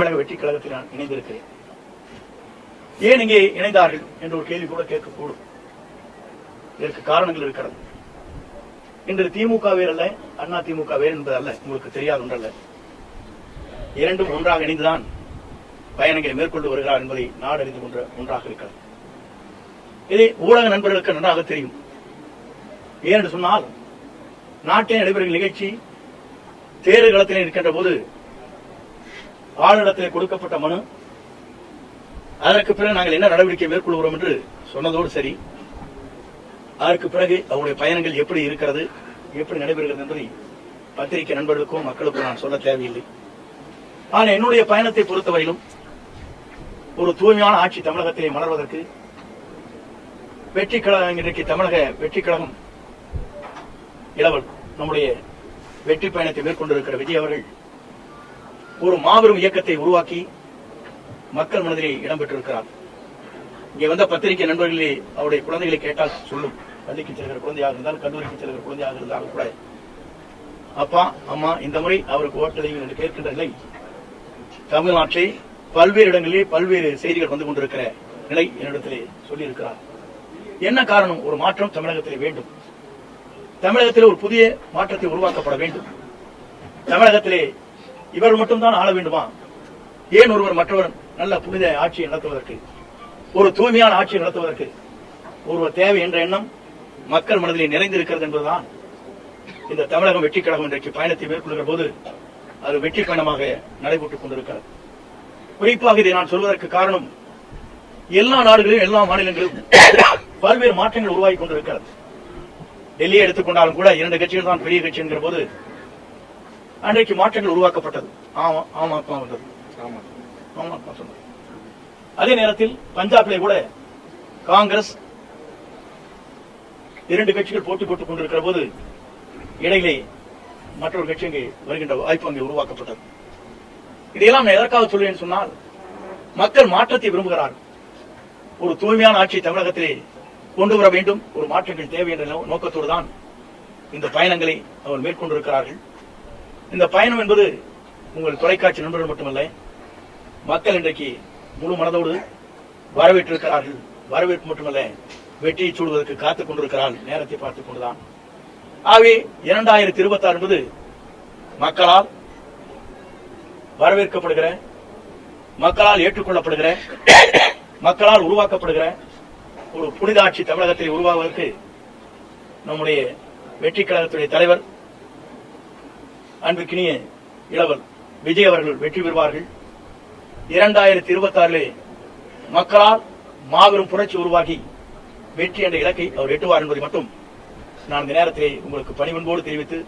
தமிழக வெற்றி கழகத்தில் நான் இணைந்திருக்கிறேன். ஏன் இங்கே இணைந்தார்கள் என்ற ஒரு கேள்வி கூட கேட்கக்கூடும். இதற்கு காரணங்கள் இருக்கிறது. இன்று திமுக வேறு அல்ல அண்ணா திமுக வேறு என்பது அல்ல உங்களுக்கு தெரியாது ஒன்றல்ல. இரண்டும் ஒன்றாக இணைந்துதான் பயணங்களை மேற்கொண்டு வருகிறார் என்பதை நாடு அறிந்து கொண்ட ஒன்றாக இருக்கிறது. இதை ஊடக நண்பர்களுக்கு நன்றாக தெரியும். ஏனென்று சொன்னால் நாட்டில் நடைபெறும் நிகழ்ச்சி தேர்தல் களத்தில் இருக்கின்ற போது ஆளுநரிடத்தில் கொடுக்கப்பட்ட மனு. அதற்கு பிறகு நாங்கள் என்ன நடவடிக்கை மேற்கொள்கிறோம் என்று சொன்னதோடு சரி. அதற்கு பிறகு அவருடைய பயணங்கள் எப்படி இருக்கிறது எப்படி நடைபெறுகிறது என்பதை பத்திரிகை நண்பர்களுக்கும் மக்களுக்கும் நான் சொல்ல தேவையில்லை. ஆனால் என்னுடைய பயணத்தை பொறுத்தவரையிலும் ஒரு தூய்மையான ஆட்சி தமிழகத்திலே மலர்வதற்கு வெற்றி கழகம் இன்றைக்கு தமிழக வெற்றி கழகம் இளவல் நம்முடைய வெற்றி பயணத்தை மேற்கொண்டிருக்கிற விஜய் அவர்கள் ஒரு மாபெரும் இயக்கத்தை உருவாக்கி மக்கள் மனதிலே இடம்பெற்றிருக்கிறார். இங்கே வந்த பத்திரிகை நண்பர்களே அவருடைய குழந்தைகளை கேட்டால் சொல்லும். பள்ளிக்கு செல்கிற குழந்தையாக இருந்தாலும் கல்லூரிக்கு செல்கிற குழந்தையாக இருந்தாலும் கூட அப்பா அம்மா இந்த முறை அவருக்கு ஓட்டலையும் என்று கேட்கின்ற நிலை தமிழ்நாட்டை பல்வேறு இடங்களிலே பல்வேறு செய்திகள் வந்து கொண்டிருக்கிற நிலை என்னிடத்திலே சொல்லியிருக்கிறார். என்ன காரணம்? ஒரு மாற்றம் தமிழகத்திலே வேண்டும். தமிழகத்திலே ஒரு புதிய மாற்றத்தை உருவாக்கப்பட வேண்டும். தமிழகத்திலே இவர் மட்டும்தான் ஆள வேண்டுமா? ஏன் ஒருவர் மற்றவர் நல்ல புனித ஆட்சியை நடத்துவதற்கு ஒரு தூய்மையான ஆட்சியை நடத்துவதற்கு ஒருவர் தேவை என்ற எண்ணம் மக்கள் மனதிலே நிறைந்திருக்கிறது என்பதுதான் இந்த தமிழகம் வெற்றி கழகம் இன்றைக்கு பயணத்தை மேற்கொள்கிற போது அது வெற்றி பயணமாக நடைபெற்றுக் கொண்டிருக்கிறது. குறிப்பாக இதை நான் சொல்வதற்கு காரணம் எல்லா நாடுகளிலும் எல்லா மாநிலங்களிலும் பல்வேறு மாற்றங்கள் உருவாகி கொண்டிருக்கிறது. டெல்லியை எடுத்துக்கொண்டாலும் கூட இரண்டு கட்சிகள் தான் பெரிய கட்சி என்கிற போது அன்றைக்கு மாற்றங்கள் உருவாக்கப்பட்டது. ஆமா ஆமாத்மா வந்தது ஆமாத்மா சொன்னது அதே நேரத்தில் பஞ்சாபிலே கூட காங்கிரஸ் இரண்டு கட்சிகள் போட்டி போட்டுக் கொண்டிருக்கிற போது இடையிலே மற்றொரு கட்சி அங்கே வருகின்ற வாய்ப்பு அங்கே உருவாக்கப்பட்டது. இதையெல்லாம் நான் எதற்காக சொல்வேன் சொன்னால் மக்கள் மாற்றத்தை விரும்புகிறார்கள். ஒரு தூய்மையான ஆட்சி தமிழகத்திலே கொண்டு வர வேண்டும். ஒரு மாற்றங்கள் தேவை என்ற நோக்கத்தோடு தான் இந்த பயணங்களை அவர் மேற்கொண்டிருக்கிறார்கள். இந்த பயணம் என்பது உங்கள் தொலைக்காட்சி நண்பர்கள் மட்டுமல்ல மக்கள் இன்றைக்கு முழு மனதோடு வரவேற்றிருக்கிறார்கள். வரவேற்பு மட்டுமல்ல வெற்றியை சூடுவதற்கு காத்துக் கொண்டிருக்கிறார்கள் நேரத்தை பார்த்துக் கொண்டுதான். ஆகவே இரண்டாயிரத்தி இருபத்தி ஆறு என்பது மக்களால் வரவேற்கப்படுகிற மக்களால் ஏற்றுக்கொள்ளப்படுகிற மக்களால் உருவாக்கப்படுகிற ஒரு புனித ஆட்சி தமிழகத்தில் உருவாவதற்கு நம்முடைய வெற்றி கழகத்துடைய தலைவர் அன்புக்கினிய இளவல் விஜய் அவர்கள் வெற்றி பெறுவார்கள். இரண்டாயிரத்தி இருபத்தி ஆறிலே மக்களால் மாபெரும் புரட்சி உருவாகி வெற்றி என்ற இலக்கை அவர் எட்டுவார் என்பதை மட்டும் நான் இந்த நேரத்திலே உங்களுக்கு பணிவன்போடு தெரிவித்து